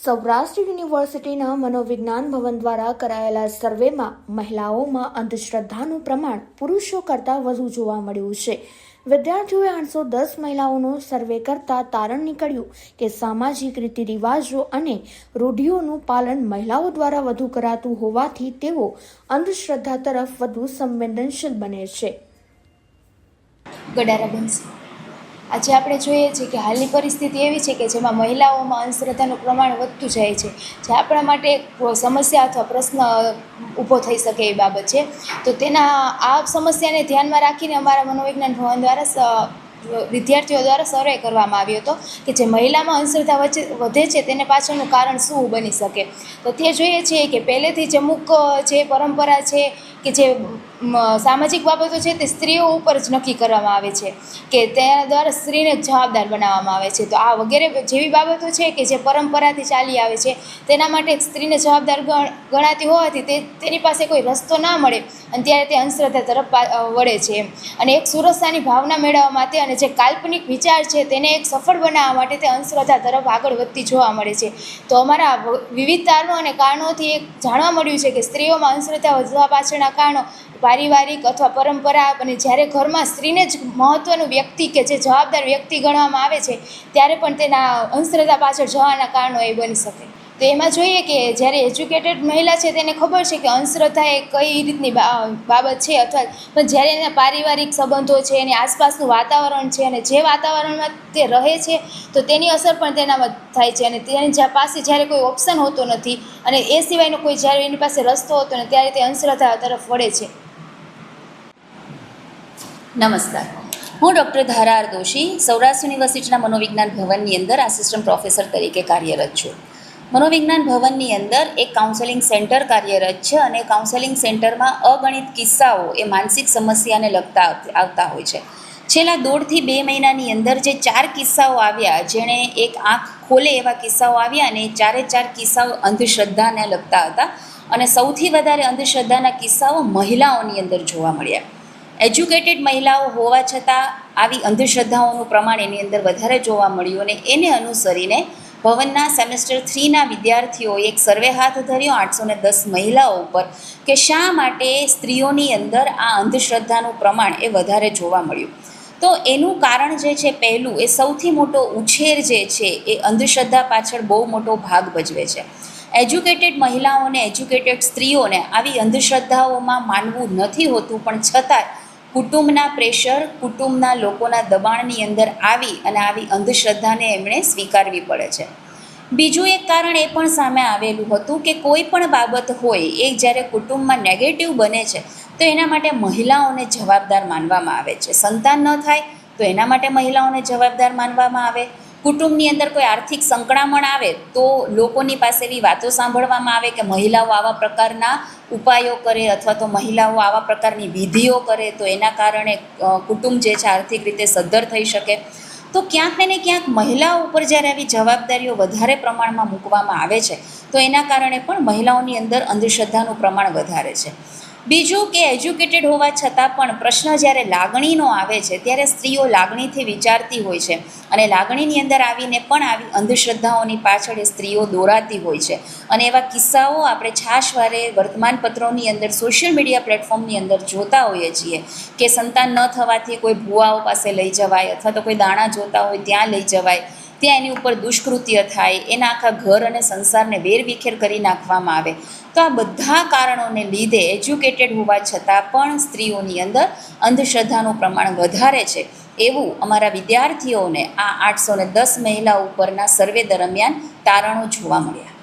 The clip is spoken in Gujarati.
સૌરાષ્ટ્ર યુનિવર્સિટીના મનોવિજ્ઞાન ભવન દ્વારા કરાયેલા સર્વેમાં મહિલાઓમાં અંધશ્રદ્ધાનું પ્રમાણ પુરુષો કરતાં વધુ જોવા મળ્યું છે. વિદ્યાર્થીઓએ આઠસો દસ મહિલાઓનો સર્વે કરતા તારણ નીકળ્યું કે સામાજિક રીતિ રિવાજો અને રૂઢિઓનું પાલન મહિલાઓ દ્વારા વધુ કરાતું હોવાથી તેઓ અંધશ્રદ્ધા તરફ વધુ સંવેદનશીલ બને છે. ગડારા બનશે આજે આપણે જોઈએ છીએ કે હાલની પરિસ્થિતિ એવી છે કે જેમાં મહિલાઓમાં અંધશ્રદ્ધાનું પ્રમાણ વધતું જાય છે. જે આપણા માટે સમસ્યા અથવા પ્રશ્ન ઊભો થઈ શકે એ બાબત છે. તો તેના આ સમસ્યાને ધ્યાનમાં રાખીને અમારા મનોવિજ્ઞાન ભવન દ્વારા વિદ્યાર્થીઓ દ્વારા સર્વે કરવામાં આવ્યો હતો કે જે મહિલામાં અંધશ્રદ્ધા વચ્ચે, વધે છે તેને પાછળનું કારણ શું બની શકે? તો તે જોઈએ છીએ કે પહેલેથી જ અમુક જે પરંપરા છે કે જે સામાજિક બાબતો છે તે સ્ત્રીઓ ઉપર જ નક્કી કરવામાં આવે છે કે તેના દ્વારા સ્ત્રીને જવાબદાર બનાવવામાં આવે છે. તો આ વગેરે જેવી બાબતો છે કે જે પરંપરાથી ચાલી આવે છે, તેના માટે સ્ત્રીને જવાબદાર ગણ- ગણાતી હોવાથી તે, તેની પાસે કોઈ રસ્તો ના મળે અને ત્યારે તે અંધશ્રદ્ધા તરફ વળે છે એમ. અને એક સુરક્ષાની ભાવના મેળવવા માટે અને જે કાલ્પનિક વિચાર છે તેને એક સફળ બનાવવા માટે તે અંધશ્રદ્ધા તરફ આગળ વધતી જોવા મળે છે. તો અમારા વિવિધ તારણો અને કારણોથી એક જાણવા મળ્યું છે કે સ્ત્રીઓમાં અંધશ્રદ્ધા વધવા પાછળના કારણો પારિવારિક અથવા પરંપરા અને જ્યારે ઘરમાં સ્ત્રીને જ મહત્ત્વનું વ્યક્તિ કે જે જવાબદાર વ્યક્તિ ગણવામાં આવે છે, ત્યારે પણ તેના અંધશ્રદ્ધા પાછળ જવાના કારણો એ બની શકે. તો એમાં જોઈએ કે જ્યારે એજ્યુકેટેડ મહિલા છે, તેને ખબર છે કે અંધશ્રદ્ધા એ કઈ રીતની બાબત છે અથવા પણ જ્યારે એના પારિવારિક સંબંધો છે, એની આસપાસનું વાતાવરણ છે અને જે વાતાવરણમાં તે રહે છે, તો તેની અસર પણ તેનામાં થાય છે અને તેની જ્યાં પાસે જ્યારે કોઈ ઓપ્શન હોતો નથી અને એ સિવાયનો કોઈ જ્યારે એની પાસે રસ્તો હોતો નથી, ત્યારે તે અંધશ્રદ્ધા તરફ વળે છે. નમસ્કાર. હું ડૉક્ટર ધારાર દોશી, સૌરાષ્ટ્ર યુનિવર્સિટીના મનોવિજ્ઞાન ભવનની અંદર આસિસ્ટન્ટ પ્રોફેસર તરીકે કાર્યરત છું. મનોવિજ્ઞાન ભવનની અંદર એક કાઉન્સેલિંગ સેન્ટર કાર્યરત છે અને કાઉન્સેલિંગ સેન્ટરમાં અગણિત કિસ્સાઓ એ માનસિક સમસ્યાને લગતા આવતા હોય છે. છેલ્લા દોઢથી બે મહિનાની અંદર જે ચાર કિસ્સાઓ આવ્યા, જેણે એક આંખ ખોલે એવા કિસ્સાઓ આવ્યા અને ચારે ચાર કિસ્સાઓ અંધશ્રદ્ધાને લગતા હતા અને સૌથી વધારે અંધશ્રદ્ધાના કિસ્સાઓ મહિલાઓની અંદર જોવા મળ્યા. એજ્યુકેટેડ મહિલાઓ હોવા છતાં આવી અંધશ્રદ્ધાઓનું પ્રમાણ એની અંદર વધારે જોવા મળ્યું અને એને અનુસરીને ભવનના સેમેસ્ટર થ્રીના વિદ્યાર્થીઓએ એક સર્વે હાથ ધર્યો. આઠસો ને દસ મહિલાઓ ઉપર કે શા માટે સ્ત્રીઓની અંદર આ અંધશ્રદ્ધાનું પ્રમાણ એ વધારે જોવા મળ્યું? તો એનું કારણ જે છે પહેલું, એ સૌથી મોટો ઉછેર જે છે એ અંધશ્રદ્ધા પાછળ બહુ મોટો ભાગ ભજવે છે. એજ્યુકેટેડ મહિલાઓને એજ્યુકેટેડ સ્ત્રીઓને આવી અંધશ્રદ્ધાઓમાં માનવું નથી હોતું, પણ છતાં કુટુંબના પ્રેશર, કુટુંબના લોકોના દબાણની અંદર આવી અને આવી અંધશ્રદ્ધાને એમણે સ્વીકારવી પડે છે. બીજું એક કારણ એ પણ સામે આવેલું હતું કે કોઈ પણ બાબત હોય, એ જ્યારે કુટુંબમાં નેગેટિવ બને છે, તો એના માટે મહિલાઓને જવાબદાર માનવામાં આવે છે. સંતાન ન થાય, તો એના માટે મહિલાઓને જવાબદાર માનવામાં આવે. કુટુંબની અંદર કોઈ આર્થિક સંકળામણ આવે તો લોકોની પાસે એવી વાતો સાંભળવામાં આવે કે મહિલાઓ આવા પ્રકારના ઉપાયો કરે અથવા તો મહિલાઓ આવા પ્રકારની વિધિઓ કરે તો એના કારણે કુટુંબ જે છે આર્થિક રીતે સદ્ધર થઈ શકે. તો ક્યાંક ને ક્યાંક મહિલાઓ ઉપર જ્યારે આવી જવાબદારીઓ વધારે પ્રમાણમાં મૂકવામાં આવે છે, તો એના કારણે પણ મહિલાઓની અંદર અંધશ્રદ્ધાનું પ્રમાણ વધારે છે. બીજું કે એજ્યુકેટેડ હોવા છતાં પણ પ્રશ્ન જ્યારે લાગણીનો આવે છે, ત્યારે સ્ત્રીઓ લાગણીથી વિચારતી હોય છે અને લાગણીની અંદર આવીને પણ આવી અંધશ્રદ્ધાઓની પાછળ એ સ્ત્રીઓ દોરાતી હોય છે. અને એવા કિસ્સાઓ આપણે છાશવારે વર્તમાનપત્રોની અંદર સોશિયલ મીડિયા પ્લેટફોર્મની અંદર જોતા હોઈએ છીએ કે સંતાન ન થવાથી કોઈ ભુવાઓ પાસે લઈ જવાય અથવા તો કોઈ દાણા જોતા હોય ત્યાં લઈ જવાય. ત્યાં એની ઉપર દુષ્કૃત્ય થાય, એના આખા ઘર અને સંસારને વેરવિખેર કરી નાખવામાં આવે. તો આ બધા કારણોને લીધે એજ્યુકેટેડ હોવા છતાં પણ સ્ત્રીઓની અંદર અંધશ્રદ્ધાનું પ્રમાણ વધારે છે. એવું અમારા વિદ્યાર્થીઓને આ આઠસો દસ મહિલા ઉપરના સર્વે દરમિયાન તારણો જોવા મળ્યા.